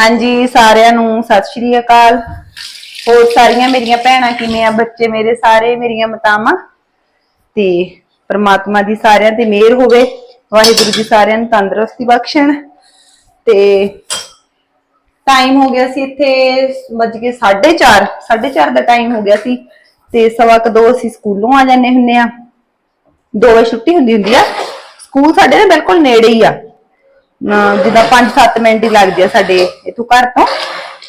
ਹਾਂਜੀ, ਸਾਰਿਆਂ ਨੂੰ ਸਤਿ ਸ਼੍ਰੀ ਅਕਾਲ। ਹੋਰ ਸਾਰੀਆਂ ਮੇਰੀਆਂ ਭੈਣਾਂ ਕਿਵੇਂ ਆ? ਬੱਚੇ ਮੇਰੇ ਸਾਰੇ ਮੇਰੀਆਂ ਮਤਾਵਾਂ। ਤੇ ਪ੍ਰਮਾਤਮਾ ਦੀ ਸਾਰਿਆਂ ਤੇ ਮਿਹਰ ਹੋਵੇ, ਵਾਹਿਗੁਰੂ ਜੀ ਸਾਰਿਆਂ ਨੂੰ ਤੰਦਰੁਸਤੀ ਬਖਸ਼ਣ। ਤੇ ਟਾਈਮ ਹੋ ਗਿਆ ਸੀ ਇੱਥੇ ਵੱਜ ਕੇ 4:30 4:30 ਦਾ ਟਾਈਮ ਹੋ ਗਿਆ ਸੀ। ਤੇ ਸਵਾ ਕ ਦੋ ਅਸੀਂ ਸਕੂਲੋਂ ਆ ਜਾਂਦੇ ਹੁੰਨੇ ਆ। ਦੋ ਵਜੇ ਛੁੱਟੀ ਹੁੰਦੀ ਹੁੰਦੀ ਆ। ਸਕੂਲ ਸਾਡੇ ਨਾ ਬਿਲਕੁਲ ਨੇੜੇ ਹੀ ਆ। ਅਹ ਜਿੱਦਾਂ 5-7 ਮਿੰਟ ਹੀ ਲੱਗਦੇ ਆ ਸਾਡੇ ਇਥੋਂ ਘਰ ਤੋਂ।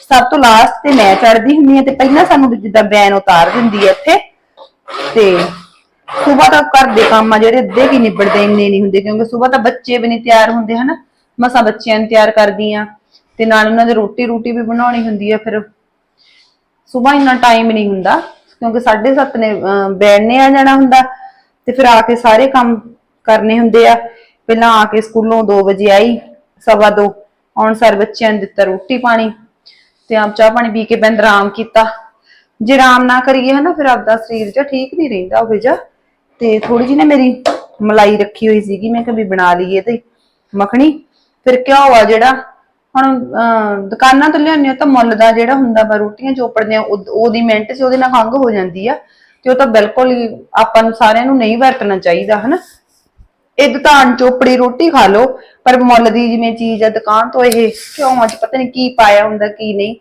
ਸਭ ਤੋਂ ਲਾਸਟ ਤੇ ਮੈਂ ਚੜਦੀ ਹੁੰਦੀ ਆ ਤੇ ਪਹਿਲਾਂ ਸਾਨੂੰ ਜਿੱਦਾਂ ਵੈਨ ਉਤਾਰ ਦਿੰਦੀ ਆ ਇੱਥੇ। ਤੇ ਸਵੇਰ ਤੱਕ ਘਰ ਦੇ ਕੰਮ ਆ ਜਿਹੜੇ ਅੱਧੇ ਕੀ ਨਿਬੜਦੇ ਇੰਨੇ ਨਹੀਂ ਹੁੰਦੇ ਕਿਉਂਕਿ ਸਵੇਰ ਤਾਂ ਬੱਚੇ ਵੀ ਨਹੀਂ ਤਿਆਰ ਹੁੰਦੇ ਹਨਾ। ਮਸਾਂ ਬੱਚਿਆਂ ਨੂੰ ਤਿਆਰ ਕਰਦੀ ਆ ਤੇ ਨਾਲ ਉਹਨਾਂ ਦੀ ਰੋਟੀ ਰੋਟੀ ਵੀ ਬਣਾਉਣੀ ਹੁੰਦੀ ਆ ਫਿਰ ਸਵੇਰ ਇੰਨਾ ਟਾਈਮ ਨਹੀਂ ਹੁੰਦਾ ਕਿਉਂਕਿ 7:30 ਨੇ ਅਹ, ਬੈਨ ਨੇ ਆ ਜਾਣਾ ਹੁੰਦਾ। ਤੇ ਫਿਰ ਆ ਕੇ ਸਾਰੇ ਕੰਮ ਕਰਨੇ ਹੁੰਦੇ ਆ। ਪਹਿਲਾਂ ਆ ਕੇ ਸਕੂਲੋਂ 2 ਵਜੇ ਆਈ, ਸਵਾ ਦੋ। ਆਉਣ ਸਾਰ ਬੱਚਿਆਂ ਨੂੰ ਦਿੱਤਾ ਰੋਟੀ ਪਾਣੀ ਤੇ ਆਪ ਚਾਹ ਪਾਣੀ ਪੀ ਕੇ ਬੰਦ ਆਰਾਮ ਕੀਤਾ। ਜੇ ਆਰਾਮ ਨਾ ਕਰੀਏ ਹਨਾ, ਫਿਰ ਆਪਦਾ ਸਰੀਰ ਜਿਹਾ ਠੀਕ ਨਹੀਂ ਰਹਿੰਦਾ ਹੋਵੇ ਜਾ ਤੇ ਥੋੜੀ ਜਿਹੀ ਨਾ ਮੇਰੀ ਮਲਾਈ ਰੱਖੀ ਹੋਈ ਸੀਗੀ, ਮੈਂ ਕਿਹਾ ਵੀ ਬਣਾ ਲਈਏ ਤੇ ਮੱਖਣੀ। ਫਿਰ ਘਿਓ ਆ ਜਿਹੜਾ, ਹੁਣ ਦੁਕਾਨਾਂ ਤੋਂ ਲਿਆਉਂਦੇ ਹੋ ਤਾਂ ਮੁੱਲ ਦਾ ਜਿਹੜਾ ਹੁੰਦਾ ਵਾ, ਰੋਟੀਆਂ ਚੋਪੜਦੇ ਆ ਉਹਦੀ ਮਿੰਟ 'ਚ ਉਹਦੇ ਨਾਲ ਖੰਘ ਹੋ ਜਾਂਦੀ ਆ। ਤੇ ਉਹ ਤਾਂ ਬਿਲਕੁਲ ਹੀ ਆਪਾਂ ਨੂੰ ਸਾਰਿਆਂ ਨੂੰ ਨਹੀਂ ਵਰਤਣਾ ਚਾਹੀਦਾ, ਹਨਾ। ਇਹ ਦੁਕਾਨ ਚੋਪੜੀ ਰੋਟੀ ਖਾ ਲਓ, ਪਰ ਮੁੱਲ ਦੀ ਜਿਵੇਂ ਚੀਜ਼ ਆ ਦੁਕਾਨ ਤੋਂ ਇਹ ਘਿਓਆਂ 'ਚ ਪਤਾ ਨਹੀਂ ਕੀ ਪਾਇਆ ਹੁੰਦਾ, ਕੀ ਨਹੀਂ।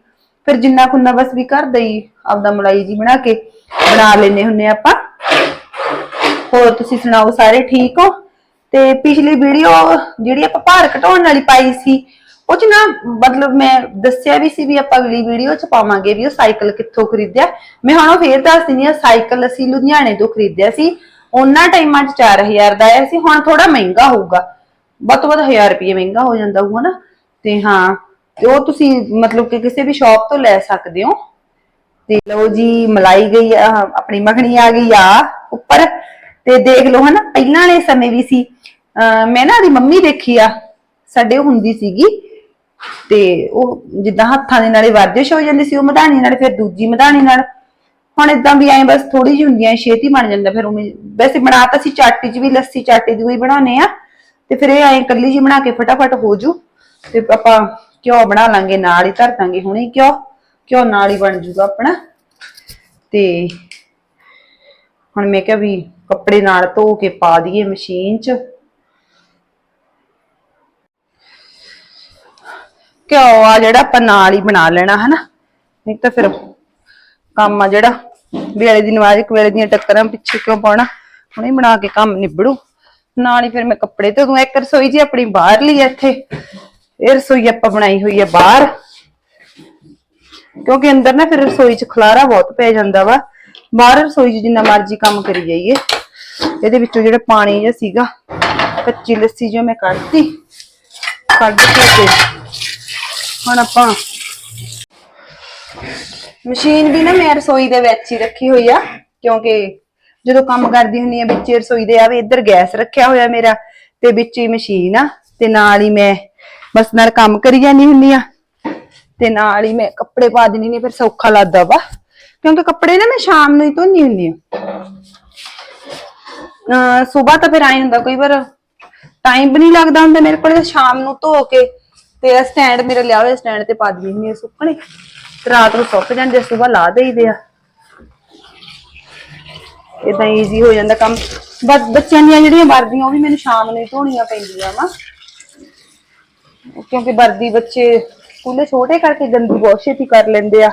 ਫਿਰ ਜਿੰਨਾ ਕੁੰਨਾ ਬਸ ਵੀ ਘਰ ਦਾ ਆਪਦਾ ਮਲਾਈ ਜੀ ਬਣਾ ਕੇ ਬਣਾ ਲੈਨੇ ਹੁੰਨੇ ਆਪਾਂ। ਹੋਰ ਤੁਸੀਂ ਸੁਣਾਓ, ਸਾਰੇ ਠੀਕ ਹੋ? ਤੇ ਪਿਛਲੀ ਵੀਡੀਓ ਜਿਹੜੀ ਆਪਾਂ ਭਾਰ ਘਟਾਉਣ ਵਾਲੀ ਪਾਈ ਸੀ, ਉਹ ਚ ਨਾ ਮਤਲਬ ਮੈਂ ਦੱਸਿਆ ਵੀ ਸੀ ਵੀ ਆਪਾਂ ਅਗਲੀ ਵੀਡੀਓ ਚ ਪਾਵਾਂਗੇ ਵੀ ਉਹ ਸਾਈਕਲ ਕਿੱਥੋਂ ਖਰੀਦਿਆ। ਮੈਂ ਹੁਣ ਉਹ ਫੇਰ ਦੱਸ ਦਿੰਦੀ ਆ ਸਾਈਕਲ ਅਸੀਂ ਲੁਧਿਆਣੇ ਤੋਂ ਖਰੀਦਿਆ ਸੀ। ਉਹਨਾਂ ਟਾਈਮਾਂ 'ਚ 4000 ਦਾ ਆਇਆ ਸੀ, ਹੁਣ ਥੋੜਾ ਮਹਿੰਗਾ ਹੋਊਗਾ। ਵੱਧ ਤੋਂ ਵੱਧ 1000 ਰੁਪਏ ਮਹਿੰਗਾ ਹੋ ਜਾਂਦਾ ਹੋਊਗਾ ਨਾ। ਤੇ ਹਾਂ, ਤੇ ਉਹ ਤੁਸੀਂ ਮਤਲਬ ਕਿ ਕਿਸੇ ਵੀ ਸ਼ਾਪ ਤੋਂ ਲੈ ਸਕਦੇ ਹੋ। ਤੇ ਲਓ ਜੀ, ਮਲਾਈ ਗਈ ਆ, ਆਪਣੀ ਮੱਖਣੀ ਆ ਗਈ ਆ ਉੱਪਰ। ਤੇ ਦੇਖ ਲਓ ਹਨਾ, ਪਹਿਲਾਂ ਵਾਲੇ ਸਮੇਂ ਵੀ ਸੀ। ਮੈਂ ਨਾ ਉਹਦੀ ਮੰਮੀ ਦੇਖੀ ਆ, ਸਾਡੇ ਹੁੰਦੀ ਸੀਗੀ। ਤੇ ਉਹ ਜਿੱਦਾਂ ਹੱਥਾਂ ਦੇ ਨਾਲੇ ਵਰਜਿਸ਼ ਹੋ ਜਾਂਦੀ ਸੀ, ਉਹ ਮਧਾਣੀ ਨਾਲ, ਫਿਰ ਦੂਜੀ ਮਧਾਣੀ ਨਾਲ। ਹੁਣ ਇਦਾਂ ਵੀ ਐਂ ਬਸ ਥੋੜੀ ਜਿਹੀ ਹੁੰਦੀਆਂ ਛੇਤੀ ਬਣ ਜਾਂਦਾ, ਫਿਰ ਉਵੇਂ ਵੈਸੇ ਬਣਾਤਾ ਅਸੀਂ ਚਾਟੀ 'ਚ ਵੀ, ਲੱਸੀ ਚਾਟੀ ਦੀ ਹੀ ਬਣਾਉਨੇ ਆ, ਤੇ ਫਿਰ ਇਹ ਐਂ ਕੱਲੀ ਜੀ ਬਣਾ ਕੇ ਫਟਾਫਟ ਹੋ ਜੂ, ਤੇ ਆਪਾਂ ਘਿਓ ਬਣਾ ਲਾਂਗੇ, ਨਾਲ ਹੀ ਧਰ ਦਾਂਗੇ, ਹੁਣੇ ਘਿਓ ਘਿਓ ਨਾਲ ਹੀ ਬਣ ਜੂਗਾ ਆਪਣਾ, ਤੇ ਹੁਣ ਮੈਂ ਕਿਹਾ ਵੀ ਕੱਪੜੇ ਨਾਲ ਧੋ ਕੇ ਪਾ ਦਈਏ ਮਸ਼ੀਨ 'ਚ। ਘਿਓ ਆ ਜਿਹੜਾ ਆਪਾਂ ਨਾਲ ਹੀ ਬਣਾ ਲੈਣਾ, ਹਨਾ? ਨਹੀਂ ਤਾਂ ਫਿਰ ਕੰਮ ਆ ਜਿਹੜਾ ਵੇਲੇ ਦੀ ਨਮਾਜ਼ ਇੱਕ ਵੇਲੇ ਦੀਆਂ ਟੱਕਰਾਂ ਪਿੱਛੇ ਕਿਉਂ ਪਾਉਣਾ? ਹੁਣੇ ਬਣਾ ਕੇ ਕੰਮ ਨਿਬੜੂ। ਨਾਲ ਹੀ ਫਿਰ ਮੈਂ ਕੱਪੜੇ ਧੋ ਦੂੰ। ਇੱਕ ਰਸੋਈ ਜੀ ਆਪਣੀ ਬਾਹਰ ਲਈ ਆ ਇੱਥੇ। ਇਹ ਰਸੋਈ ਆਪਾਂ ਬਣਾਈ ਹੋਈ ਆ ਬਾਹਰ। ਕਿਉਂਕਿ ਅੰਦਰ ਨਾ ਫਿਰ ਰਸੋਈ 'ਚ ਖਲਾਰਾ ਬਹੁਤ ਪੈ ਜਾਂਦਾ ਵਾ। ਬਾਹਰ ਰਸੋਈ 'ਚ ਜਿੰਨਾ ਮਰਜ਼ੀ ਕੰਮ ਕਰੀ ਜਾਈਏ। ਇਹਦੇ ਵਿੱਚੋਂ ਜਿਹੜਾ ਪਾਣੀ ਜਿਹਾ ਸੀਗਾ, ਕੱਚੀ ਲੱਸੀ ਜੋ ਮੈਂ ਕੱਢਤੀ। ਕੱਢ ਕੇ ਹੁਣ ਆਪਾਂ ਮਸ਼ੀਨ ਵੀ ਨਾ ਮੈਂ ਰਸੋਈ ਦੇ ਵਿੱਚ ਹੀ ਰੱਖੀ ਹੋਈ ਆ, ਕਿਉਂਕਿ ਜਦੋਂ ਕੰਮ ਕਰਦੀ ਹੁੰਨੀ ਆ ਵਿੱਚ ਹੀ ਰਸੋਈ ਦੇ ਆਵੇ, ਇੱਧਰ ਗੈਸ ਰੱਖਿਆ ਹੋਇਆ ਮੇਰਾ ਤੇ ਵਿੱਚ ਹੀ ਮਸ਼ੀਨ ਆ, ਤੇ ਨਾਲ ਹੀ ਮੈਂ ਬਸ ਨਾਲ ਕੰਮ ਕਰੀ ਜਾਂਦੀ ਹੁੰਨੀ ਆ ਤੇ ਨਾਲ ਹੀ ਮੈਂ ਕੱਪੜੇ ਪਾ ਦਿੰਨੀ ਨੇ ਫਿਰ ਸੌਖਾ ਲੱਗਦਾ ਵਾ, ਕਿਉਂਕਿ ਕੱਪੜੇ ਨਾ ਮੈਂ ਸ਼ਾਮ ਨੂੰ ਹੀ ਧੋਨੀ ਹੁੰਨੀ ਆ ਅਹ ਸਵੇਰ ਤਾਂ ਫਿਰ ਆਈ ਹੁੰਦਾ ਕੋਈ ਵਾਰ ਟਾਈਮ ਵੀ ਨਹੀਂ ਲੱਗਦਾ ਹੁੰਦਾ ਮੇਰੇ ਕੋਲ, ਸ਼ਾਮ ਨੂੰ ਧੋ ਕੇ ਤੇ ਸਟੈਂਡ ਮੇਰੇ ਲਿਆ ਹੋਇਆ ਸਟੈਂਡ ਤੇ ਪਾ ਦਿੰਦੀ ਹੁੰਦੀ ਆ ਸੁੱਕਣੇ। ਤੇ ਰਾਤ ਨੂੰ ਸੁੱਕ ਜਾਂਦੇ ਸਵੇਰ ਲਾ ਦੇਈਦੇ ਆ। ਇਦਾਂ ਈਜ਼ੀ ਹੋ ਜਾਂਦਾ ਕੰਮ। ਬਸ ਬੱਚਿਆਂ ਦੀਆਂ ਜਿਹੜੀਆਂ ਵਰਦੀਆਂ, ਉਹ ਵੀ ਮੈਨੂੰ ਸ਼ਾਮ ਨੂੰ ਹੀ ਧੋਣੀਆਂ ਪੈਂਦੀਆਂ ਵਾ। ਕਿਉਂਕਿ ਵਰਦੀ ਬੱਚੇ ਸਕੂਲੇ ਛੋਟੇ ਕਰਕੇ ਗੰਦੀ ਬਹੁਤ ਛੇਤੀ ਕਰ ਲੈਂਦੇ ਆ।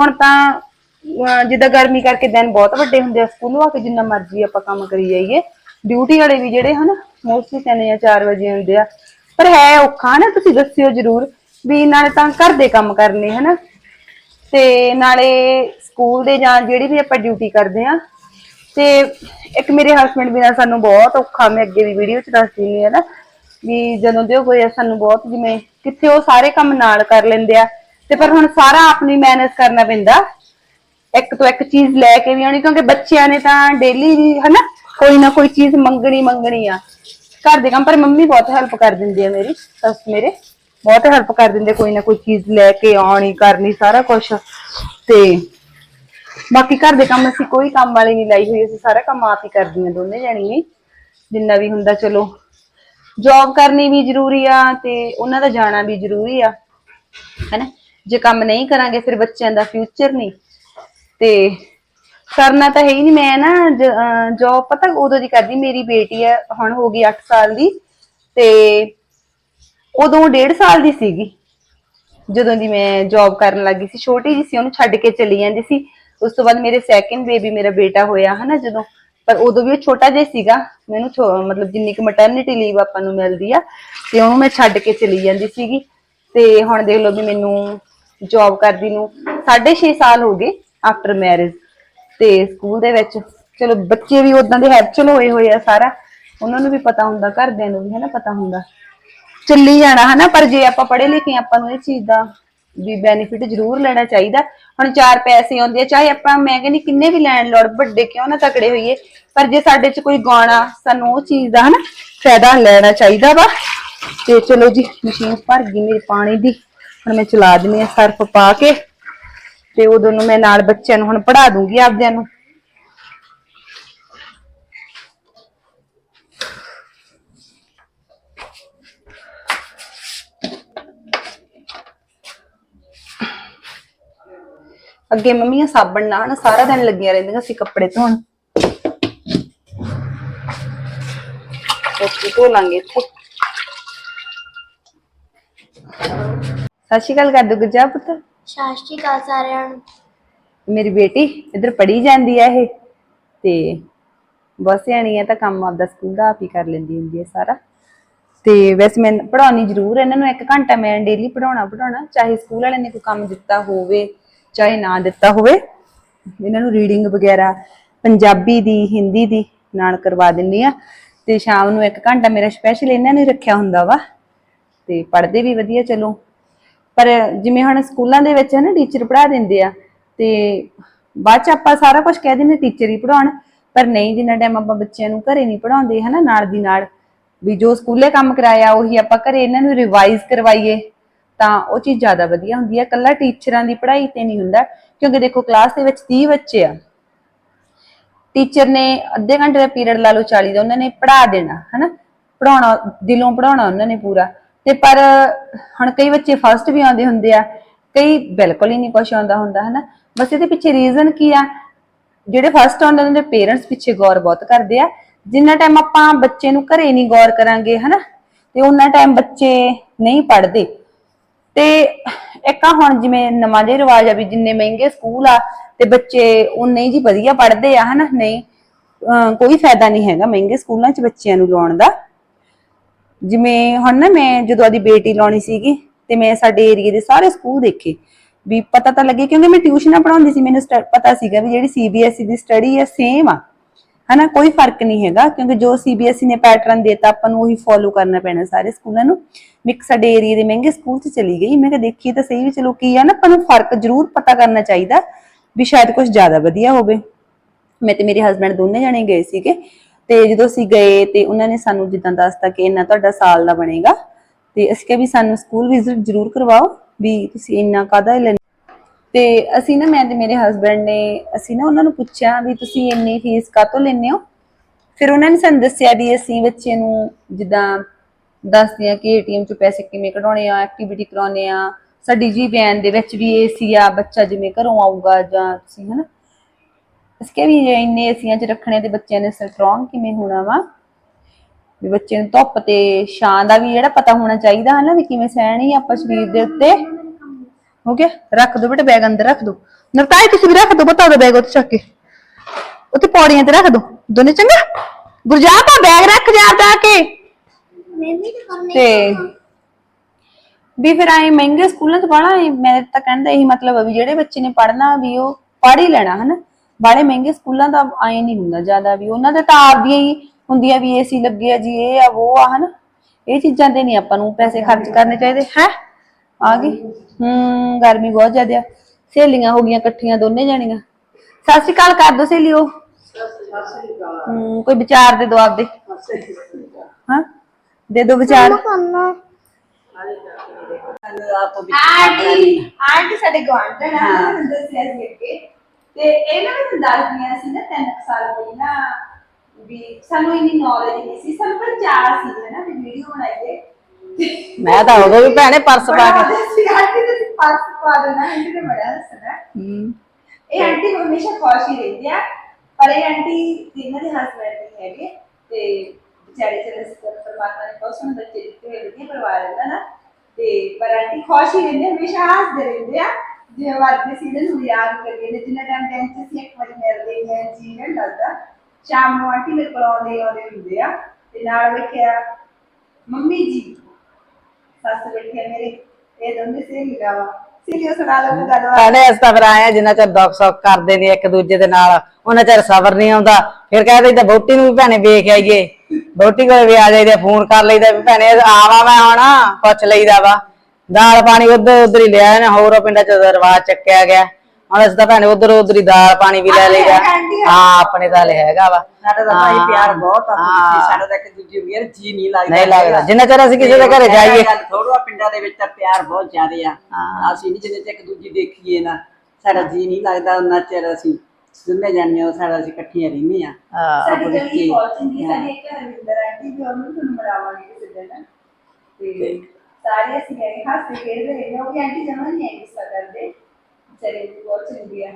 ਹੁਣ ਤਾਂ, ਅਹ, ਜਿੱਦਾਂ ਗਰਮੀ ਕਰਕੇ ਦਿਨ ਬਹੁਤ ਵੱਡੇ ਹੁੰਦੇ ਆ, ਸਕੂਲੋਂ ਆ ਕੇ ਜਿੰਨਾ ਮਰਜ਼ੀ ਆਪਾਂ ਕੰਮ ਕਰੀ ਜਾਈਏ। ਡਿਊਟੀ ਵਾਲੇ ਵੀ ਜਿਹੜੇ ਹਨ ਮੋਸਟਲੀ 3 ਜਾਂ 4 ਵਜੇ ਹੁੰਦੇ ਆ। ਪਰ ਹੈ ਔਖਾ ਨਾ, ਤੁਸੀਂ ਦੱਸਿਓ ਜਰੂਰ। ਵੀ ਨਾਲੇ ਤਾਂ ਘਰ ਦੇ ਕੰਮ ਕਰਨੇ, ਹਨਾ? ਤੇ ਨਾਲੇ ਸਕੂਲ ਦੇ ਜਾਂ ਜਿਹੜੀ ਵੀ ਆਪਾਂ ਡਿਊਟੀ ਕਰਦੇ ਆ ਤੇ ਇੱਕ ਮੇਰੇ ਹਸਬੰਡ ਬਿਨਾ ਸਾਨੂੰ ਬਹੁਤ ਔਖਾ, ਮੈਂ ਅੱਗੇ ਵੀ ਵੀਡੀਓ ਚ ਦੱਸਦੀ ਨਹੀਂ ਹੈ ਨਾ, ਵੀ ਜਦੋਂ ਦੇ ਉਹ ਗਏ ਸਾਨੂੰ ਬਹੁਤ ਜਿਵੇਂ ਕਿੱਥੇ ਉਹ ਸਾਰੇ ਕੰਮ ਨਾਲ ਕਰ ਲੈਂਦੇ ਆ, ਤੇ ਪਰ ਹੁਣ ਸਾਰਾ ਆਪਣੀ ਮੈਨੇਜ ਕਰਨਾ ਪੈਂਦਾ। ਇੱਕ ਤੋਂ ਇੱਕ ਚੀਜ਼ ਲੈ ਕੇ ਵੀ ਆਉਣੀ, ਕਿਉਂਕਿ ਬੱਚਿਆਂ ਨੇ ਤਾਂ ਡੇਲੀ ਹਨਾ, ਕੋਈ ਨਾ ਕੋਈ ਚੀਜ਼ ਮੰਗਣੀ ਮੰਗਣੀ ਆ। ਘਰ ਦੇ ਕੰਮ, ਪਰ ਮੰਮੀ ਬਹੁਤ ਹੈਲਪ ਕਰ ਦਿੰਦੀ ਆ ਮੇਰੀ, ਸੱਸ ਮੇਰੇ। ਬਹੁਤ ਹੈਲਪ ਕਰ ਦਿੰਦੇ, ਕੋਈ ਨਾ ਕੋਈ ਚੀਜ਼ ਲੈ ਕੇ ਆਉਣੀ, ਕਰਨੀ, ਸਾਰਾ ਕੁਝ ਤੇ ਬਾਕੀ ਘਰ ਦੇ ਕੰਮ ਅਸੀਂ ਕੋਈ ਕੰਮ ਵਾਲੀ ਨਹੀਂ ਲਾਈ ਹੋਈ, ਅਸੀਂ ਸਾਰਾ ਕੰਮ ਆਪ ਹੀ ਕਰਦੀਆਂ ਦੋਨੇ ਜਾਣੀਆਂ ਜਿੰਨਾ ਵੀ ਹੁੰਦਾ, ਚਲੋ। ਜੌਬ ਕਰਨੀ ਵੀ ਜ਼ਰੂਰੀ ਆ ਤੇ ਉਹਨਾਂ ਦਾ ਜਾਣਾ ਵੀ ਜ਼ਰੂਰੀ ਆ, ਹੈਨਾ? ਜੇ ਕੰਮ ਨਹੀਂ ਕਰਾਂਗੇ, ਫਿਰ ਬੱਚਿਆਂ ਦਾ ਫਿਊਚਰ ਨਹੀਂ। ਤੇ ਕਰਨਾ ਤਾਂ ਹੈ ਹੀ ਨਹੀਂ। ਮੈਂ ਨਾ ਜੋਬ ਪਤਾ ਉਦੋਂ ਦੀ ਕਰਦੀ, ਮੇਰੀ ਬੇਟੀ ਹੈ, ਹੁਣ ਹੋ ਗਈ 8 ਸਾਲ ਦੀ। ਤੇ ਉਦੋਂ 1.5 ਸਾਲ ਦੀ ਸੀਗੀ। ਜਦੋਂ ਦੀ ਮੈਂ ਜੌਬ ਕਰਨ ਲੱਗੀ ਸੀ, ਛੋਟੀ ਜੀ ਸੀ, ਉਹਨੂੰ ਛੱਡ ਕੇ ਚਲੀ ਜਾਂਦੀ ਸੀ। ਉਸ ਤੋਂ ਬਾਅਦ ਮੇਰੇ ਸੈਕਿੰਡ ਬੇਬੀ ਮੇਰਾ ਬੇਟਾ ਹੋਇਆ, ਹਨਾ ਜਦੋਂ। ਪਰ ਉਦੋਂ ਵੀ ਉਹ ਛੋਟਾ ਜਿਹਾ ਸੀਗਾ। ਮੈਨੂੰ ਮਤਲਬ ਜਿੰਨੀ ਕੁ ਮੈਟਰਨਿਟੀ ਲੀਵ ਆਪਾਂ ਨੂੰ ਮਿਲਦੀ ਆ, ਤੇ ਉਹਨੂੰ ਮੈਂ ਛੱਡ ਕੇ ਚਲੀ ਜਾਂਦੀ ਸੀਗੀ। ਤੇ ਹੁਣ ਦੇਖ ਲਓ ਵੀ ਮੈਨੂੰ ਜੌਬ ਕਰਦੀ ਨੂੰ 6.5 ਸਾਲ ਹੋ ਗਏ ਆਫਟਰ ਮੈਰਿਜ ਤੇ ਸਕੂਲ ਦੇ ਵਿੱਚ, ਚਲੋ ਬੱਚੇ ਵੀ ਉਦਾਂ ਦੇ ਹੈਬਚੁਅਲ ਹੋਏ ਹੋਏ ਆ ਸਾਰਾ। ਉਹਨਾਂ ਨੂੰ ਵੀ ਪਤਾ ਹੁੰਦਾ, ਘਰਦਿਆਂ ਨੂੰ ਵੀ, ਹਨਾ ਪਤਾ ਹੁੰਦਾ। ਚੱਲੀ ਜਾਣਾ ਹਨਾ, ਪਰ ਜੇ ਆਪਾਂ ਪੜ੍ਹੇ ਲਿਖੇ ਆਪਾਂ ਨੂੰ ਇਹ ਚੀਜ਼ ਦਾ ਵੀ ਬੈਨੀਫਿਟ ਜ਼ਰੂਰ ਲੈਣਾ ਚਾਹੀਦਾ। ਹੁਣ ਚਾਰ ਪੈਸੇ ਆਉਂਦੇ ਆ, ਚਾਹੇ ਆਪਾਂ, ਮੈਂ ਕਹਿੰਦੀ ਕਿੰਨੇ ਵੀ ਲੈਣ ਲੋੜ, ਵੱਡੇ ਕਿਉਂ ਨਾ ਤਕੜੇ ਹੋਈਏ, ਪਰ ਜੇ ਸਾਡੇ 'ਚ ਕੋਈ ਗਾਣਾ, ਸਾਨੂੰ ਉਹ ਚੀਜ਼ ਦਾ ਹਨਾ ਫਾਇਦਾ ਲੈਣਾ ਚਾਹੀਦਾ ਵਾ। ਤੇ ਚਲੋ ਜੀ, ਮਸ਼ੀਨ ਭਰ ਗਈ ਮੇਰੀ ਪਾਣੀ ਦੀ, ਹੁਣ ਮੈਂ ਚਲਾ ਦਿੰਦੀ ਆ ਸਰਫ ਪਾ ਕੇ, ਤੇ ਉਦੋਂ ਨੂੰ ਮੈਂ ਨਾਲ ਬੱਚਿਆਂ ਨੂੰ ਹੁਣ ਪੜਾ ਦੂੰਗੀ ਆਪਦਿਆਂ ਨੂੰ। ਅੱਗੇ ਮੰਮੀਆਂ ਸਾਬਣ ਨਾਲ ਨਾ ਸਾਰਾ ਦਿਨ ਲੱਗੀਆਂ ਰਹਿੰਦੀਆਂ ਸੀ ਕੱਪੜੇ ਧੋਣ। ਸੱਚੀ ਧੋ ਲਾਂਗੇ ਇੱਥੇ। ਸਤਿ ਸ਼੍ਰੀ ਅਕਾਲ ਕਰ ਦੋ ਗੁਜਾ ਪੁੱਤ। ਸਤਿ ਸ਼੍ਰੀ ਅਕਾਲ ਸਾਰਿਆਂ ਨੂੰ। ਮੇਰੀ ਬੇਟੀ ਇੱਧਰ ਪੜੀ ਜਾਂਦੀ ਆ ਇਹ ਤੇ ਬਹੁਤ ਸਿਆਣੀ ਹੈ ਤਾਂ ਕੰਮ ਆਪਦਾ ਸਕੂਲ ਦਾ ਆਪ ਹੀ ਕਰ ਲੈਂਦੀ ਹੁੰਦੀ ਹੈ ਸਾਰਾ। ਤੇ ਵੈਸੇ ਮੈਂ ਪੜਾਉਣੀ ਜ਼ਰੂਰ ਇਹਨਾਂ ਨੂੰ ਇੱਕ ਘੰਟਾ ਮੈਂ ਡੇਲੀ ਪੜਾਉਣਾ ਪੜਾਉਣਾ ਚਾਹੇ ਸਕੂਲ ਵਾਲਿਆਂ ਨੇ ਕੋਈ ਕੰਮ ਦਿੱਤਾ ਹੋਵੇ ਚਾਹੇ ਨਾ ਦਿੱਤਾ ਹੋਵੇ। ਇਹਨਾਂ ਨੂੰ ਰੀਡਿੰਗ ਵਗੈਰਾ, ਪੰਜਾਬੀ ਦੀ, ਹਿੰਦੀ ਦੀ ਨਾਲ ਕਰਵਾ ਦਿੰਦੀ ਆ ਤੇ ਸ਼ਾਮ ਨੂੰ ਇੱਕ ਘੰਟਾ ਮੇਰਾ ਸਪੈਸ਼ਲ ਇਹਨਾਂ ਨੇ ਰੱਖਿਆ ਹੁੰਦਾ ਵਾ। ਤੇ ਪੜ੍ਹਦੇ ਵੀ ਵਧੀਆ ਚਲੋ। ਪਰ ਜਿਵੇਂ ਹੁਣ ਸਕੂਲਾਂ ਦੇ ਵਿੱਚ ਹੈ ਨਾ ਟੀਚਰ ਪੜ੍ਹਾ ਦਿੰਦੇ ਆ, ਤੇ ਬਾਅਦ ਚ ਆਪਾਂ ਸਾਰਾ ਕੁਝ ਕਹਿ ਦਿੰਦੇ ਟੀਚਰ ਹੀ ਪੜਾਉਣ ਪਰ ਨਹੀਂ, ਜਿੰਨਾ ਟਾਈਮ ਆਪਾਂ ਬੱਚਿਆਂ ਨੂੰ ਘਰੇ ਨਹੀਂ ਪੜਾਉਂਦੇ ਹਨਾ, ਨਾਲ ਦੀ ਨਾਲ, ਵੀ ਜੋ ਸਕੂਲੇ ਕੰਮ ਕਰਾਇਆ, ਉਹੀ ਆਪਾਂ ਘਰੇ ਇਹਨਾਂ ਨੂੰ ਰਿਵਾਈਜ਼ ਕਰਵਾਈਏ। ਤਾਂ ਉਹ ਚੀਜ਼ ਜ਼ਿਆਦਾ ਵਧੀਆ ਹੁੰਦੀ ਹੈ। ਕੱਲਾ ਟੀਚਰਾਂ ਦੀ ਪੜ੍ਹਾਈ ਤੇ ਨਹੀਂ ਹੁੰਦਾ, ਕਿਉਂਕਿ ਦੇਖੋ ਕਲਾਸ ਦੇ ਵਿੱਚ 30 ਬੱਚੇ ਆ। ਟੀਚਰ ਨੇ ਅੱਧੇ ਘੰਟੇ ਦਾ ਪੀਰੀਅਡ ਲਾ ਲਓ 40 ਦਾ, ਉਹਨਾਂ ਨੇ ਪੜ੍ਹਾ ਦੇਣਾ, ਹਨਾ? ਪੜਾਉਣਾ ਦਿਲੋਂ ਪੜਾਉਣਾ ਉਹਨਾਂ ਨੇ ਪੂਰਾ। ਤੇ ਪਰ ਹੁਣ ਕਈ ਬੱਚੇ ਫਸਟ ਵੀ ਆਉਂਦੇ ਹੁੰਦੇ ਆ, ਕਈ ਬਿਲਕੁਲ ਹੀ ਨਹੀਂ ਕੁਛ ਆਉਂਦਾ ਹੁੰਦਾ, ਹਨਾ? ਬਸ ਇਹਦੇ ਪਿੱਛੇ ਰੀਜ਼ਨ ਕੀ ਆ? ਜਿਹੜੇ ਫਸਟ ਆਉਂਦੇ ਉਹਨਾਂ ਦੇ ਪੇਰੈਂਟਸ ਪਿੱਛੇ ਗੌਰ ਬਹੁਤ ਕਰਦੇ ਆ। ਜਿੰਨਾ ਟਾਈਮ ਆਪਾਂ ਬੱਚੇ ਨੂੰ ਘਰੇ ਨਹੀਂ ਗੌਰ ਕਰਾਂਗੇ, ਹਨਾ? ਤੇ ਉਹਨਾਂ ਟਾਈਮ ਬੱਚੇ ਨਹੀਂ ਪੜਦੇ ਤੇ ਇੱਕ ਆ ਹੁਣ ਜਿਵੇਂ ਨਵਾਂ ਜਿਹਾ ਰਿਵਾਜ ਆ ਵੀ ਜਿੰਨੇ ਮਹਿੰਗੇ ਸਕੂਲ ਆ ਤੇ ਬੱਚੇ ਉਨੇ ਹੀ ਜੀ ਵਧੀਆ ਪੜ੍ਹਦੇ ਆ, ਹਨਾ? ਨਹੀਂ। ਅਹ ਕੋਈ ਫਾਇਦਾ ਨਹੀਂ ਹੈਗਾ ਮਹਿੰਗੇ ਸਕੂਲਾਂ 'ਚ ਬੱਚਿਆਂ ਨੂੰ ਲਾਉਣ ਦਾ। ਜਿਵੇਂ ਹੁਣ ਨਾ ਮੈਂ ਜਦੋਂ ਆਦੀ ਬੇਟੀ ਲਾਉਣੀ ਸੀਗੀ ਤੇ ਮੈਂ ਸਾਡੇ ਏਰੀਏ ਦੇ ਸਾਰੇ ਸਕੂਲ ਦੇਖੇ, ਵੀ ਪਤਾ ਤਾਂ ਲੱਗੇ ਕਿਉਂਕਿ ਮੈਂ ਟਿਊਸ਼ਨਾਂ ਪੜਾਉਂਦੀ ਸੀ, ਮੈਨੂੰ ਸਟ- ਪਤਾ ਸੀਗਾ ਵੀ ਜਿਹੜੀ ਸੀਬੀਐਸਈ ਦੀ ਸਟੱਡੀ ਹੈ ਸੇਮ ਆ। ਹਨਾ, ਕੋਈ ਫ਼ਰਕ ਨਹੀਂ ਹੈਗਾ, ਕਿਉਂਕਿ ਜੋ ਸੀਬੀਐਸਈ ਨੇ ਪੈਟਰਨ ਦਿੱਤਾ, ਆਪਾਂ ਨੂੰ ਉਹੀ ਫੋਲੋ ਕਰਨਾ ਪੈਣਾ ਸਾਰੇ ਸਕੂਲਾਂ ਨੂੰ। ਮੈਂ ਸਾਡੇ ਏਰੀਏ ਦੇ ਮਹਿੰਗੇ ਸਕੂਲ 'ਚ ਚਲੀ ਗਈ, ਮੈਂ ਕਿਹਾ ਦੇਖੀ ਤਾਂ ਸਹੀ ਵੀ ਚਲੋ ਕੀ ਆ ਨਾ, ਆਪਾਂ ਨੂੰ ਫ਼ਰਕ ਜ਼ਰੂਰ ਪਤਾ ਕਰਨਾ ਚਾਹੀਦਾ ਵੀ ਸ਼ਾਇਦ ਕੁਝ ਜ਼ਿਆਦਾ ਵਧੀਆ ਹੋਵੇ। ਮੈਂ ਤੇ ਮੇਰੇ ਹਸਬੰਡ ਦੋਨੇ ਜਣੇ ਗਏ ਸੀਗੇ, ਤੇ ਜਦੋਂ ਅਸੀਂ ਗਏ ਤੇ ਉਹਨਾਂ ਨੇ ਸਾਨੂੰ ਜਿੱਦਾਂ ਦੱਸਤਾ ਕਿ ਇੰਨਾ ਤੁਹਾਡਾ ਸਾਲ ਦਾ ਬਣੇਗਾ, ਤੇ ਅਸੀਂ ਕਿਹਾ ਵੀ ਸਾਨੂੰ ਸਕੂਲ ਵਿਜ਼ਿਟ ਜ਼ਰੂਰ ਕਰਵਾਓ, ਵੀ ਤੁਸੀਂ ਇੰਨਾ ਕਾਹਦਾ ਲੈਣਾ ਤੇ ਅਸੀਂ ਨਾ, ਮੈਂ ਤੇ ਮੇਰੇ ਹਸਬੰਡ ਨੇ, ਅਸੀਂ ਨਾ ਉਹਨਾਂ ਨੂੰ ਪੁੱਛਿਆ ਵੀ ਤੁਸੀਂ ਇੰਨੀ ਫੀਸ ਕਾਹਤੋਂ ਲੈਂਦੇ ਹੋ? ਫਿਰ ਉਹਨਾਂ ਨੇ ਸਾਨੂੰ ਦੱਸਿਆ ਵੀ ਅਸੀਂ ਬੱਚੇ ਨੂੰ ਜਿੱਦਾਂ ਦੱਸਦੇ ਆ ਕਿ ਏਟੀਐਮ ਚੋਂ ਪੈਸੇ ਕਿਵੇਂ ਕਢਾਉਣੇ ਆ ਐਕਟੀਵਿਟੀ ਕਰਾਉਣੇ ਆ। ਸਾਡੀ ਜੀ ਵੈਨ ਦੇ ਵਿੱਚ ਵੀ ਏਸੀ ਆ, ਬੱਚਾ ਜਿਵੇਂ ਘਰੋਂ ਆਊਗਾ ਜਾਂ ਤੁਸੀਂ ਹਨਾ। ਅਸੀਂ ਵੀ ਇੰਨੇ ਏਸੀਆਂ 'ਚ ਰੱਖਣੇ ਤੇ ਬੱਚਿਆਂ ਨੇ ਸਟਰੋਂਗ ਕਿਵੇਂ ਹੋਣਾ ਵਾ? ਵੀ ਬੱਚੇ ਨੂੰ ਧੁੱਪ ਤੇ ਛਾਂ ਦਾ ਵੀ ਜਿਹੜਾ ਪਤਾ ਹੋਣਾ ਚਾਹੀਦਾ ਹਨਾ ਵੀ ਕਿਵੇਂ ਸਹਿਣੀ ਆ ਆਪਾਂ ਸਰੀਰ ਦੇ ਉੱਤੇ। ਹੋ ਗਿਆ? ਰੱਖ ਦੋ ਬੇਟੇ ਬੈਗ ਅੰਦਰ ਰੱਖ ਦੋ। ਨਰਤਾਈ ਤੁਸੀਂ ਵੀ ਰੱਖ ਦੋ ਬਤਾ ਦੋ ਬੈਗ ਉੱਤੇ ਚੱਕ ਕੇ। ਉੱਤੇ ਪੌੜੀਆਂ ਤੇ ਰੱਖ ਦੋ। ਦੋਨੇ ਚੰਗਾ? ਗੁਰਜਾਪ ਆ ਬੈਗ ਰੱਖ ਜਾ ਜਾ ਕੇ। ਮੈਂ ਵੀ ਤਾਂ ਕਰਨੇ ਤੇ ਵੀ ਫਿਰ ਆਏ ਮਹਿੰਗੇ ਸਕੂਲਾਂ 'ਚ ਪੜ੍ਹਨਾ ਮੈਂ ਤਾਂ ਕਹਿੰਦਾ ਇਹੀ ਮਤਲਬ ਆ ਵੀ ਜਿਹੜੇ ਬੱਚੇ ਨੇ ਪੜ੍ਹਨਾ ਵੀ ਉਹ ਪੜ੍ਹ ਹੀ ਲੈਣਾ ਹਨਾ? ਬਾਲੇ ਮਹਿੰਗੇ ਸਕੂਲਾਂ ਦਾ ਆਏ ਨਹੀਂ ਹੁੰਦਾ ਜ਼ਿਆਦਾ ਵੀ। ਉਹਨਾਂ ਦੇ ਤਾਂ ਆਪਦੀਆਂ ਹੀ ਹੁੰਦੀਆਂ ਵੀ ਏਸੀ ਲੱਗੇ ਆ ਜੀ ਇਹ ਆ ਉਹ ਆ ਹਨਾ? ਇਹ ਚੀਜ਼ਾਂ ਤੇ ਨਹੀਂ ਆਪਾਂ ਨੂੰ ਪੈਸੇ ਖਰਚ ਕਰਨੇ ਚਾਹੀਦੇ। ਹੈ? ਆ ਗਈ? ਹੂੰ ਗਰਮੀ ਬਹੁਤ ਜ਼ਿਆਦਾ ਆ। ਸਹੇਲੀਆਂ ਹੋ ਗਈਆਂ ਇਕੱਠੀਆਂ ਦੋਨੇ ਜਾਣੀਆਂ। ਸਤਿ ਸ਼੍ਰੀ ਅਕਾਲ ਕਰ ਦੋ ਸਹੇਲੀਓ। ਹੂੰ ਕੋਈ ਵਿਚਾਰ ਦੇ ਦੋ ਆਪਦੇ। ਹਾਂ ਦੇ ਦੋ ਵਿਚਾਰ। ਕਰਨਾ? ਆਂਟੀ ਆਂਟੀ ਸਾਡੇ ਗਵਾਂਢਣ ਆ ਮੈਨੂੰ ਦੱਸਿਆ ਸੀ ਅੱਗੇ। ਤੇ ਇਹਨਾਂ ਨੂੰ ਦੱਸਦੀਆਂ ਸੀ ਨਾ ਤਿੰਨ ਕੁ ਸਾਲ ਪਹਿਲਾਂ ਵੀ ਸਾਨੂੰ ਇੰਨੀ ਨੌਲੇਜ ਨਹੀਂ ਸੀ ਸਾਨੂੰ ਪਰ ਚਾਹ ਸੀ ਨਾ ਵੀ ਵੀਡੀਓ ਬਣਾਈਏ। ਮੈਂ ਤਾਂ ਉਦੋਂ ਵੀ ਭੈਣੇ ਪਰਸ ਪਾ ਕੇ ਸੀ ਆਂਟੀ ਤੁਸੀਂ ਪਰਸ ਪਾ ਦੇਣਾ ਆਂਟੀ ਨੇ ਬੜਾ ਹੱਸਣਾ ਹਮ, ਇਹ ਆਂਟੀ ਹਮੇਸ਼ਾ ਖੁਸ਼ ਹੀ ਰਹਿੰਦੀ ਆ ਪਰ ਇਹ ਆਂਟੀ ਇਹਨਾਂ ਦੇ ਹਸਬੰਡ ਨਹੀਂ ਹੈਗੇ ਤੇ ਵਿਚਾਰੇ ਚਲੇ ਸਤਰ ਪਰਮਾਤਮਾ ਨੇ ਬਹੁਤ ਸੋਹਣੇ ਬੱਚੇ ਦਿੱਤੇ ਹੋਏ ਵਧੀਆ ਪਰਿਵਾਰ ਰਹਿੰਦਾ ਨਾ। ਤੇ ਪਰ ਆਂਟੀ ਖੁਸ਼ ਹੀ ਰਹਿੰਦੇ ਹਮੇਸ਼ਾ ਹੱਸਦੇ ਰਹਿੰਦੇ ਆ। ਜਿਵੇਂ ਵਾਰ ਸੀਜ਼ਨ ਨੂੰ ਯਾਦ ਕਰੀਏ ਨੇ ਜਿੰਨਾ ਟਾਈਮ ਦਿਨ ਚ ਅਸੀਂ ਇੱਕ ਵਾਰੀ ਮਿਲਦੇ ਹਾਂ ਜੀ ਨਹੀਂ ਲੱਗਦਾ। ਸ਼ਾਮ ਨੂੰ ਆਂਟੀ ਮੇਰੇ ਕੋਲ ਆਉਂਦੇ ਆਉਂਦੇ ਹੁੰਦੇ ਆ ਤੇ ਨਾਲ ਵੇਖਿਆ ਮੰਮੀ ਜੀ ਸੱਸ ਬੈਠੀ ਆ ਮੇਰੇ, ਇਹ ਦੋਨੇ ਸਹੇਲੀ ਵਾ ਸਹੇਲੀ ਸੁਣਾ ਲਓ ਕੋਈ ਗੱਲਬਾਤ। ਭੈਣੇ ਇਸ ਤਾਂ ਫਿਰ ਜਿੰਨਾ ਚਿਰ ਦੁੱਖ ਸੁੱਖ ਕਰਦੇ ਨੇ ਇੱਕ ਦੂਜੇ ਦੇ ਨਾਲ, ਉਹਨਾਂ ਚਿਰ ਸਬਰ ਨਹੀਂ ਆਉਂਦਾ। ਫਿਰ ਕਹਿੰਦੇ ਤਾਂ ਬੋਟੀ ਨੂੰ ਵੀ ਭੈਣੇ ਵੇਖ ਆਈਏ। ਬੋਟੀ ਕੋਲ ਵੀ ਆ ਜਾਈਦਾ ਫੋਨ ਕਰ ਲਈਦਾ ਵੀ, ਭੈਣੇ ਆਵਾ ਮੈਂ ਹੁਣ, ਪੁੱਛ ਲਈਦਾ ਵਾ। ਦਾਲ ਪਾਣੀ ਉਧਰ ਉਧਰ ਹੀ ਲਿਆ ਨੇ, ਹੋਰ ਪਿੰਡਾਂ ਚ ਰਿਵਾਜ ਚੱਕਿਆ ਗਿਆ। ਹੁਣ ਇਸ ਤਾਂ ਭੈਣੇ ਉਧਰ ਉਧਰ ਹੀ ਦਾਲ ਪਾਣੀ ਵੀ ਲੈ ਲਈਦਾ। ਹਾਂ ਆਪਣੇ ਤਾਂ ਹਲੇ ਹੈਗਾ ਵਾ। ਸਾਡਾ ਤਾਂ ਭਾਈ ਹਾਂ। ਪਿਆਰ ਬਹੁਤ ਆ। ਸਾਡਾ ਤਾਂ ਇੱਕ ਦੂਜੇ ਬਗੈਰ ਜੀ ਨਹੀਂ ਲੱਗਦਾ ਨਹੀਂ ਲੱਗਦਾ। ਜਿੰਨਾ ਚਿਰ ਅਸੀਂ ਕਿਸੇ ਦੇ ਘਰੇ ਜਾਈਏ। ਥੋੜਾ ਪਿੰਡਾਂ ਦੇ ਵਿੱਚ ਤਾਂ ਪਿਆਰ ਬਹੁਤ ਜ਼ਿਆਦਾ ਆ। ਹਾਂ। ਅਸੀਂ ਨਹੀਂ ਜਿੰਨੇ ਚਿਰ ਇੱਕ ਦੂਜੀ ਦੇਖੀਏ ਨਾ ਸਾਡਾ ਜੀ ਨਹੀਂ ਲੱਗਦਾ ਉਹਨਾਂ ਚਿਰ ਅਸੀਂ ਦੋਨੇ ਜਾਣੀਆਂ ਸਾਡਾ ਅਸੀਂ ਇਕੱਠੀਆਂ ਰਹਿੰਦੇ ਆ। ਹਾਂ। ਸਾਡੀ ਆਪਣੇ ਗਲੀ ਕੀ- ਬਹੁਤ ਚੰਗੀ ਹੈ ਸਾਡੀ ਇੱਕ ਹਰਵਿੰਦਰ ਆਂਟੀ ਵੀ ਉਹਨੂੰ ਵੀ ਤੁਹਾਨੂੰ ਮਿਲਾਵਾਂਗੇ ਕਿਸੇ ਦਿਨ। ਤੇ ਸਾਰੇ ਅਸੀਂ ਗਏ ਹੱਸਦੇ ਖੇਡਦੇ ਰਹੇ ਉਹ ਵੀ ਆਂਟੀ ਜਮਾ ਨਹੀਂ ਹੈ ਗੁੱਸਾ ਕਰਦੇ। ਚਲੇ ਵੀ ਬਹੁਤ ਚੰਗੀ ਆ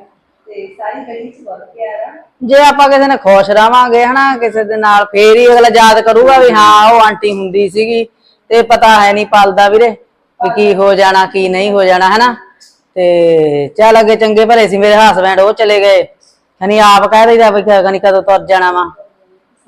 ਤੇ ਸਾਰੀ ਗਲੀ ਚ ਬਹੁਤ ਪਿਆਰ ਆ। ਜੇ ਆਪਾਂ ਕਿਸੇ ਨੇ ਖੁਸ਼ ਰਵਾਂਗੇ ਹਨਾ ਕਿਸੇ ਦੇ ਨਾਲ ਫੇਰ ਹੀ ਅਗਲਾ ਯਾਦ ਕਰੂਗਾ ਵੀ ਹਾਂ ਉਹ ਆਂਟੀ ਹੁੰਦੀ ਸੀਗੀ ਤੇ ਪਤਾ ਹੈ ਨਹੀਂ ਪਲਦਾ ਵੀਰੇ ਵੀ ਕੀ ਹੋ ਜਾਣਾ ਕੀ ਨਹੀਂ ਹੋ ਜਾਣਾ ਹਨਾ। ਤੇ ਚੱਲ ਅੱਗੇ ਚੰਗੇ ਭਲੇ ਸੀ ਮੇਰੇ ਹਸਬੈਂਡ ਉਹ ਚਲੇ ਗਏ। ਹਨੀ ਆਪ ਕਹਿ ਦਈਦਾ ਵੀ ਕਨੀ ਕਦੋਂ ਤੁਰ ਜਾਣਾ ਵਾ।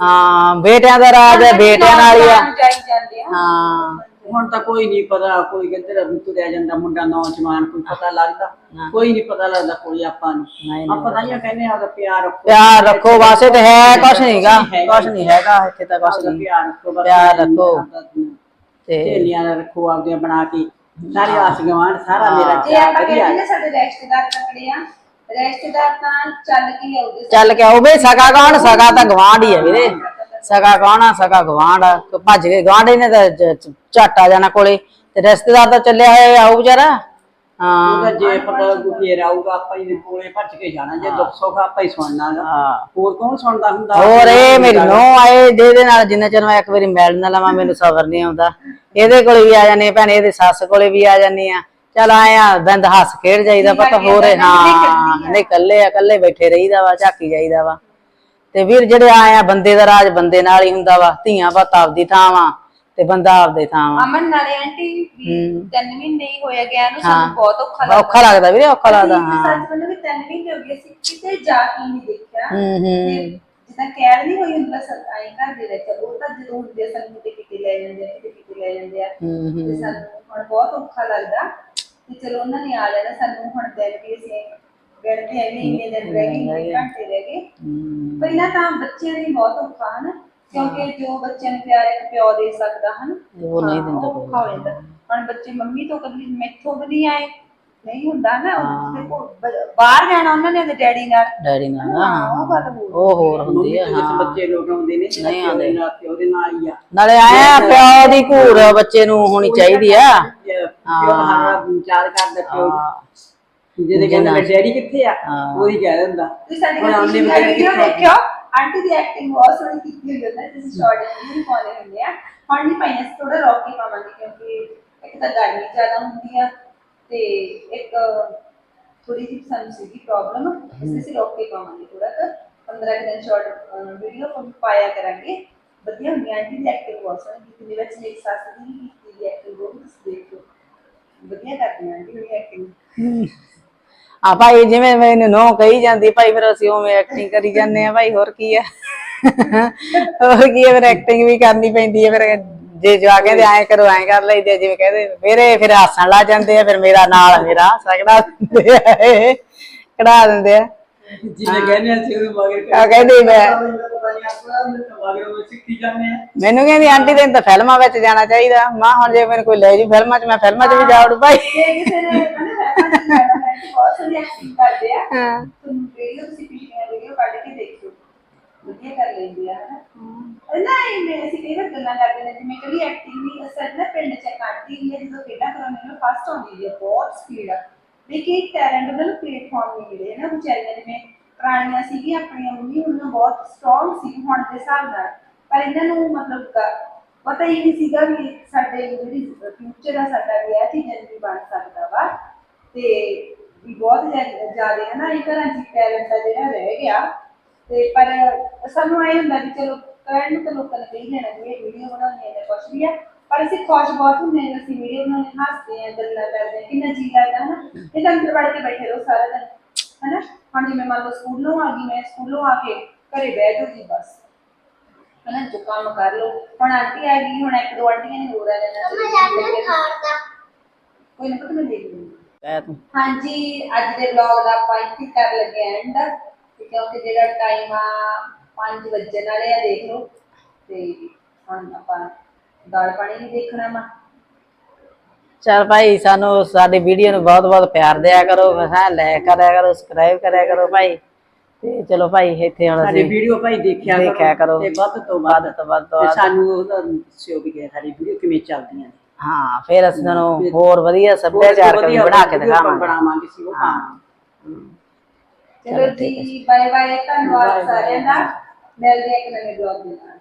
ਹਾਂ ਬੇਟਿਆਂ ਦਾ ਰਾਜ ਹੈ ਬੇਟਿਆਂ ਨਾਲ ਹੀ ਆ। ਜਾਈ ਜਾਂਦੇ ਆ। ਹਾਂ। ਹੁਣ ਤਾਂ ਕੋਈ ਨਹੀਂ ਪਤਾ ਕੋਈ ਕਿੱਧਰ ਤੁਰਿਆ ਜਾਂਦਾ ਮੁੰਡਾ ਨੌਜਵਾਨ ਕੋਈ ਪਤਾ ਲੱਗਦਾ। ਕੋਈ ਨਹੀਂ ਪਤਾ ਲੱਗਦਾ ਕੋਈ ਆਪਾਂ ਨੂੰ। ਆਪਾਂ ਤਾਂ ਇਹ ਕਹਿੰਦੇ ਆ ਪਿਆਰ ਰੱਖੋ। ਪਿਆਰ ਰੱਖੋ ਵਾਸੇ ਤੇ ਹੈ ਕੁਛ ਨਹੀਂਗਾ ਕੁਛ ਨਹੀਂ ਹੈਗਾ ਇੱਥੇ ਤਾਂ ਕੁਛ ਨਹੀਂ। ਪਿਆਰ ਰੱਖੋ ਪਿਆਰ ਰੱਖੋ। ਤੇ ਸਹੇਲੀਆਂ ਦਾ ਰੱਖੋ ਆਪਦੀਆਂ ਬਣਾ ਕੇ। ਸਾਰੇ ਆਸ ਗਵਾਂਢ ਸਾਰਾ ਮੇਰਾ ਜੇ ਆਪਾਂ ਕਹਿੰਦੇ ਸਾਡੇ ਰਿਸ਼ਤੇਦਾਰ ਤਕੜੇ ਆ ਰਿਸ਼ਤੇਦਾਰ ਤਾਂ ਚੱਲ ਕੇ ਆਉਦੇ ਚੱਲ ਕੇ ਉਹ ਵੀ ਸਗਾ ਕੌਣ ਸਗਾ ਤਾਂ ਗਵਾਂਢ ਹੀ ਹੈ ਵੀਰੇ। ਸਗਾ ਆ ਸਗਾ ਆ ਤੇ ਭੱਜ ਕੇ ਗਵਾਂਢੀ ਨੇ ਤਾਂ ਝੱਟ ਆ ਜਾਣਾ ਕੋਲੇ। ਤੇ ਰਿਸ਼ਤੇਦਾਰ ਤਾਂ ਚੱਲਿਆ ਹੋਇਆ ਆਊ ਵਿਚਾਰਾ। ਹਾਂ। ਜੇ ਪਤਾ ਫੇਰ ਆਊਗਾ ਆਪਾਂ ਇਹਦੇ ਕੋਲੇ ਭੱਜ ਕੇ ਜਾਣਾ। ਜੇ ਦੁੱਖ ਸੁੱਖ ਆਪਾਂ ਹੀ ਸੁਣਨਾ ਗਾ। ਹਾਂ। ਹੋਰ ਕੌਣ ਸੁਣਦਾ ਹੁੰਦਾ? ਹੋਰ ਇਹ ਮੇਰੀ ਨੋ ਆਏ ਜਿਹਦੇ ਨਾਲ ਜਿੰਨਾ ਚਿਰ ਮੈਂ ਇੱਕ ਵਾਰੀ ਮਿਲ ਨਾ ਲਵਾਂ ਮੈਨੂੰ ਸਬਰ ਨਹੀਂ ਆਉਂਦਾ। ਇਹਦੇ ਕੋਲੇ ਵੀ ਆ ਜਾਂਦੇ ਭੈਣੇ ਇਹਦੇ ਸੱਸ ਕੋਲੇ ਵੀ ਆ ਜਾਂਦੀ ਆ। ਚਲ ਆਏ ਆ ਦੰਦ ਹੱਸ ਖੇਡ ਜਾਈਦਾ ਪਤਾ ਹੋਰ ਇਹ, ਹਾਂ ਨਹੀਂ ਕੱਲੇ ਆ। ਕੱਲੇ ਬੈਠੇ ਰਹੀਦਾ ਵਾ ਝਾਕੀ ਜਾਈਦਾ ਵਾ। ਤੇ ਵੀਰ ਜਿਹੜੇ ਆਏ ਆ ਬੰਦੇ ਦਾ ਰਾਜ ਬੰਦੇ ਨਾਲ ਹੀ ਹੁੰਦਾ ਵਾ ਧੀਆਂ ਪੁੱਤ ਆਪਦੀ ਥਾਂ ਵਾ ਤੇ ਬੰਦਾ ਆਪਦੇ ਥਾਂ ਵਾ। ਅਮਨ ਨਾਲੇ ਆਂਟੀ ਵੀ ਮਹੀਨੇ ਹੀ ਹੋਇਆ ਗਿਆ ਨੂੰ। ਸਾਨੂੰ ਬਹੁਤ ਔਖਾ ਲੱਗਦਾ ਔਖਾ ਲੱਗਦਾ ਵੀਰੇ ਔਖਾ ਲੱਗਦਾ ਹਾਂ। ਸੱਚ ਮੈਨੂੰ ਵੀ ਤਿੰਨ ਮਹੀਨੇ ਹੋ ਗਏ ਸੀ ਕਿਤੇ ਜਾ ਕੇ ਨਹੀਂ ਦੇਖਿਆ। ਹੂੰ ਹੂੰ। ਤੇ ਜਿੱਦਾਂ ਕਹਿ ਨਹੀਂ ਹੋਈ ਹੁੰਦਾ ਸਰ ਆਈ ਘਰ ਦੇ ਵਿੱਚ ਉਹ ਤਾਂ ਜਦੋਂ ਹੁੰਦੇ ਆ, ਸਾਨੂੰ ਕਿਤੇ ਕਿਤੇ ਲੈ ਜਾਂਦੇ ਆ ਕਿਤੇ ਕਿਤੇ ਲੈ ਜਾਂਦੇ ਆ। ਹੂੰ ਹੂੰ। ਤੇ ਸਾਨੂੰ ਹੁਣ ਬਹੁਤ ਔਖਾ ਲੱਗਦਾ ਤੇ ਚਲੋ ਉਹਨਾਂ ਨੇ ਆ ਜਾਣਾ ਸਾਨੂੰ ਹੁਣ ਦਿਨ ਵੀ ਅਸੀਂ ਗਣਦੇ ਆ ਵੀ ਇੰਨੇ ਦਿਨ ਰਹਿ ਗਏ ਇੰਨੇ ਘੰਟੇ ਰਹਿ ਗਏ। ਹੂੰ ਪਹਿਲਾਂ ਤਾਂ ਬੱਚਿਆਂ ਲਈ ਬਹੁਤ ਔਖਾ ਹਨ? ਕਿਉਂਕਿ ਜੋ ਬੱਚਿਆਂ ਨੂੰ ਪਿਆਰ ਇੱਕ ਪਿਓ ਦੇ ਸਕਦਾ ਹਨ? ਉਹ ਨਹੀਂ ਹਾਂ, ਦਿੰਦਾ ਉਹ ਔਖਾ ਹੋ ਜਾਂਦਾ। ਹੁਣ ਬੱਚੇ ਮੰਮੀ ਤੋਂ ਕਦੀ ਮੈਥੋਂ ਵੀ ਨਹੀਂ ਆਏ। ਨਹੀਂ ਹੁੰਦਾ ਨਾ ਉਹ ਦੇਖੋ ਬ- ਬਾਹਰ ਜਾਣਾ ਉਹਨਾਂ ਨੇ ਤੇ ਡੈਡੀ ਨਾਲ। ਡੈਡੀ ਨਾਲ ਹਾਂ ਉਹ ਗੱਲ ਹੋ ਉਹ ਹੋਰ ਹੁੰਦੀ ਆ ਜਿਸ ਹਾਂ ਬੱਚੇ ਲੋਕ ਆਉਂਦੇ ਨੇ ਨਹੀਂ ਆਉਂਦੇ। ਉਹਦੇ ਨਾਲ ਉਹਦੇ ਨਾਲ ਹੀ ਆ। ਨਾਲੇ ਆਇਆ ਪਿਓ ਦੀ ਘੂਰ ਬੱਚੇ ਨੂੰ ਹੋਣੀ ਚਾਹੀਦੀ ਆ। ਪਿਓ ਹਮਾਰਾ ਵਿਚਾਰ ਕਰਦਾ ਪਿਓ ਜਿਹਦੇ ਕਹਿੰਦਾ ਮੈਂ ਡੈਡੀ ਕਿੱਥੇ ਆ ਹਾਂ। ਉਹੀ ਕਹਿ ਦਿੰਦਾ। ਤੁਸੀਂ ਸਾਡੀ ਹੁਣ ਆਉਂਦੇ ਪਿਛਲੀ ਬਗੈਰ ਵੀਡੀਓ ਕਿੱਥੋਂ? ਦੇਖਿਓ ਆਂਟੀ ਦੀ ਐਕਟਿੰਗ ਬਹੁਤ ਸੋਹਣੀ ਕੀਤੀ ਹੋਈ ਹੁੰਦਾ ਤੁਸੀਂ ਸ਼ਾਰਟ ਵੀ ਪਾਉਂਦੇ ਹੁੰਦੇ ਆ। ਹੁਣ ਨਹੀਂ ਪਾਈਆਂ ਸੀ ਥੋੜਾ ਰੌਕੀ ਪਾਵਾਂਗੇ ਕਿਉਂਕਿ ਇੱਕ ਤਾਂ ਗਰਮੀ ਜ਼ਿਆਦਾ ਹੁੰਦੀ ਆ ਤੇ ਇੱਕ ਥੋੜੀ ਜਿਹੀ ਸਾਨੂੰ ਸੀਗੀ ਪ੍ਰੋਬਲਮ ਇਸ ਲਈ ਅਸੀਂ ਰੌਕੀ ਪਾਵਾਂਗੇ ਥੋੜਾ ਕੁ। 15 ਕੁ ਦਿਨ ਸ਼ਾਰਟ ਵੀਡੀਓ ਪਾਇਆ ਕਰਾਂਗੇ। ਵਧੀਆ ਹੁੰਦੀ ਆ ਆਂਟੀ ਦੀ ਐਕਟਿੰਗ ਬਹੁਤ ਸੋਹਣੀ ਕੀਤੀ ਦੇ ਵਿੱਚ ਮੇਰੀ ਸੱਸ ਦੀ ਵੀ ਕੀਤੀ ਐਕਟਿੰਗ ਉਹ ਵੀ ਤੁਸੀਂ ਦੇਖੋ ਵਧੀਆ ਕਰਦੀ ਆ ਆਂਟੀ ਦੀ ਐਕਟਿੰਗ ਆ ਭਾਈ ਜਿਵੇਂ ਮੈਨੂੰ ਨੋ ਕਹੀ ਜਾਂਦੀ ਭਾਈ ਫਿਰ ਅਸੀਂ ਉਵੇਂ ਐਕਟਿੰਗ ਕਰੀ ਜਾਂਦੇ ਆ ਭਾਈ ਹੋਰ ਕੀ ਆ? ਹੋਰ ਕੀ ਆ ਫਿਰ ਐਕਟਿੰਗ ਵੀ ਕਰਨੀ ਪੈਂਦੀ ਹੈ ਫਿਰ ਜੇ ਜਵਾ ਕਹਿੰਦੇ ਐਂ ਕਰੋ ਐਂ ਕਰ ਲਈਦੇ ਜਿਵੇਂ ਕਹਿੰਦੇ ਮੇਰੇ ਫਿਰ ਹੱਸਣ ਲੱਗ ਜਾਂਦੇ ਆ ਫਿਰ ਮੇਰਾ ਨਾਲ ਮੇਰਾ ਸਗੜਾ ਦਿੰਦੇ ਆ ਇਹ ਕਢਾ ਦਿੰਦੇ ਆ। ਜਿਵੇਂ ਕਹਿੰਦੇ ਅਸੀਂ ਉਹਨੂੰ ਮਗਰ ਆ ਕਹਿੰਦੀ ਮੈਂ ਮੈਨੂੰ ਕਹਿੰਦੀ ਆਂਟੀ ਤੈਨੂੰ ਤਾਂ ਫਿਲਮਾਂ ਵਿੱਚ ਜਾਣਾ ਚਾਹੀਦਾ। ਮਾਂ ਹੁਣ ਜੇ ਮੈਨੂੰ ਕੋਈ ਲੈ ਜੂ ਫਿਲਮਾਂ 'ਚ ਮੈਂ ਫਿਲਮਾਂ 'ਚ ਵੀ ਜਾਵੜੂ ਭਾਈ। ਬਹੁਤ ਸੋਹਣੀ ਐਕਟਿੰਗ ਕਰਦੇ ਆ ਹਾਂ ਤੁਹਾਨੂੰ ਵੀਡੀਓ ਤੁਸੀਂ ਪਿਛਲੀਆਂ ਵੀਡੀਓ ਕੱਢ ਕੇ ਦੇਖਿਓ ਵਧੀਆ ਕਰ ਲੈਂਦੀ ਆ ਹਨਾ ਨਾ ਇਹ ਅਸੀਂ ਕਈ ਵਾਰ ਗੱਲਾਂ ਕਰਦੇ ਨੇ ਜਿਵੇਂ ਕਿ ਐਕਟਿੰਗ ਵੀ ਅਸਲ ਨਾ ਪਿੰਡ ਚ ਕੱਢਦੀ ਹੈ ਜਦੋਂ ਖੇਡਾਂ ਕਰਾਉਂਦੇ ਨੇ ਫਸਟ ਆਉਂਦੀ ਹੈ ਬਹੁਤ ਸਪੀਡ ਆ ਲੇਕਿਨ ਇੱਕ ਟੈਲੈਂਟ ਉਹਨਾਂ ਨੂੰ ਪਲੇਟਫਾਰਮ ਨਹੀਂ ਮਿਲੇ ਨਾ ਵਿਚਾਰੀਆਂ ਜਿਵੇਂ ਪੁਰਾਣੀਆਂ ਸੀਗੀਆਂ ਆਪਣੀਆਂ ਮੰਮੀ ਉਹਨਾਂ ਬਹੁਤ ਸਟਰੋਂਗ ਸੀ ਹੁਣ ਦੇ ਹਿਸਾਬ ਨਾਲ ਪਰ ਇਹਨਾਂ ਨੂੰ ਮਤਲਬ ਪਤਾ ਹੀ ਨਹੀਂ ਸੀਗਾ ਵੀ ਸਾਡੇ, ਜਿਹੜੀ ਫਿਊਚਰ ਆ, ਸਾਡਾ ਵੀ ਇਹ ਚੀਜ਼ਾਂ ਵੀ ਬਣ ਸਕਦਾ ਵਾ। ਤੇ ਵੀ ਬਹੁਤ ਜ਼ਿਆਦਾ ਹੈ ਨਾ ਇਹ ਘਰਾਂ 'ਚ ਟੈਲੈਂਟ ਦਾ ਜਿਹੜਾ ਰਹਿ ਗਿਆ। ਤੇ ਪਰ ਸਾਨੂੰ ਐ ਹੁੰਦਾ ਵੀ ਚਲੋ ਕਹਿਣ ਨੂੰ ਤਾਂ ਲੋਕਾਂ ਨੇ ਕਹੀ ਜਾਣਾ ਵੀ ਇਹ ਵੀਡੀਓ ਬਣਾਉਣੀ ਹੈ ਕੁਛ ਵੀ ਆ ਪਰ ਅਸੀਂ ਖੁਸ਼ ਬਹੁਤ ਹੁੰਦੇ ਹਾਂ ਅਸੀਂ ਵੀਡੀਓ ਬਣਾਉਂਦੇ ਹਾਂ, ਹੱਸਦੇ ਆ ਗੱਲਾਂ ਕਰਦੇ ਆ ਕਿੰਨਾ ਜੀ ਲੱਗਦਾ ਹੈ ਨਾ। ਇਹ ਤਾਂ ਅੰਦਰ ਵੜ ਕੇ ਬੈਠੇ ਰਹੋ ਸਾਰਾ ਦਿਨ ਹਨਾ ਹੁਣ ਜਿਵੇਂ ਮੰਨ ਲਓ ਸਕੂਲੋਂ ਆ ਗਈ ਮੈਂ ਸਕੂਲੋਂ ਆ ਕੇ ਘਰੇ ਬਹਿ ਜਾਓ ਜੀ ਬਸ। ਹਨਾ ਜੋ ਕੰਮ ਕਰ ਲਓ। ਹੁਣ ਆਂਟੀ ਆ ਗਈ ਹੁਣ ਇੱਕ ਦੋ ਆਂਟੀਆਂ ਨੇ ਹੋਰ ਆ ਜਾਣਾ। ਕੋਈ ਨਾ ਪਤਾ ਮੈਂ ਦੇਖ ਕਹਿ ਤੂੰ। ਹਾਂਜੀ ਅੱਜ ਦੇ ਵਲੌਗ ਦਾ ਆਪਾਂ ਇੱਥੇ ਕਰ ਲੱਗੇ ਐਂਡ ਕਿਉਂਕਿ ਜਿਹੜਾ ਟਾਈਮ ਆ 5 ਵਜਣ ਵਾਲੇ ਆ ਦੇਖ ਲਓ। ਤੇ ਹੁਣ ਆਪਾਂ ਦਾਲ ਪਾਣੀ ਵੀ ਦੇਖਣਾ ਵਾ। ਚਲ ਭਾਈ ਸਾਨੂੰ ਸਾਡੀ ਵੀਡੀਓ ਨੂੰ ਬਹੁਤ ਬਹੁਤ ਪਿਆਰ ਦਿਆ ਕਰੋ। ਹਾਂ ਲਾਇਕ ਕਰਿਆ ਕਰੋ ਸਬਸਕ੍ਰਾਈਬ ਕਰਿਆ ਕਰੋ ਭਾਈ। ਤੇ ਚਲੋ ਭਾਈ ਇੱਥੇ ਹੁਣ ਸਾਡੀ ਅਸੀਂ ਵੀਡੀਓ ਭਾਈ ਦੇਖਿਆ ਦੇਖਿਆ ਕਰੋ। ਤੇ ਵੱਧ ਤੋਂ ਵੱਧ ਵੱਧ ਤੋਂ ਵੱਧ ਤੋਂ ਵੱਧ। ਸਾਨੂੰ ਉਹਦਾ ਦੱਸਿਓ ਵੀ ਕਿ ਸਾਡੀ ਵੀਡੀਓ ਕਿਵੇਂ ਚੱਲਦੀਆਂ ਨੇ। ਹਾਂ ਫਿਰ ਅਸੀਂ ਤੁਹਾਨੂੰ ਹੋਰ ਵਧੀਆ ਸੱਭਿਆਚਾਰਕ ਵੀ ਬਣਾ ਕੇ ਦਿਖਾਵਾਂਗੇ। ਬਣਾਵਾਂਗੇ ਸੀ ਉਹ। ਹਾਂ। ਚਲੋ ਜੀ ਬਾਏ ਬਾਏ ਧੰਨਵਾਦ ਸਾਰਿਆਂ ਦਾ। ਮਿਲਦੇ ਹਾਂ ਇੱਕ ਨਵੇਂ ਵਲੌਗ ਦੇ ਨਾਲ।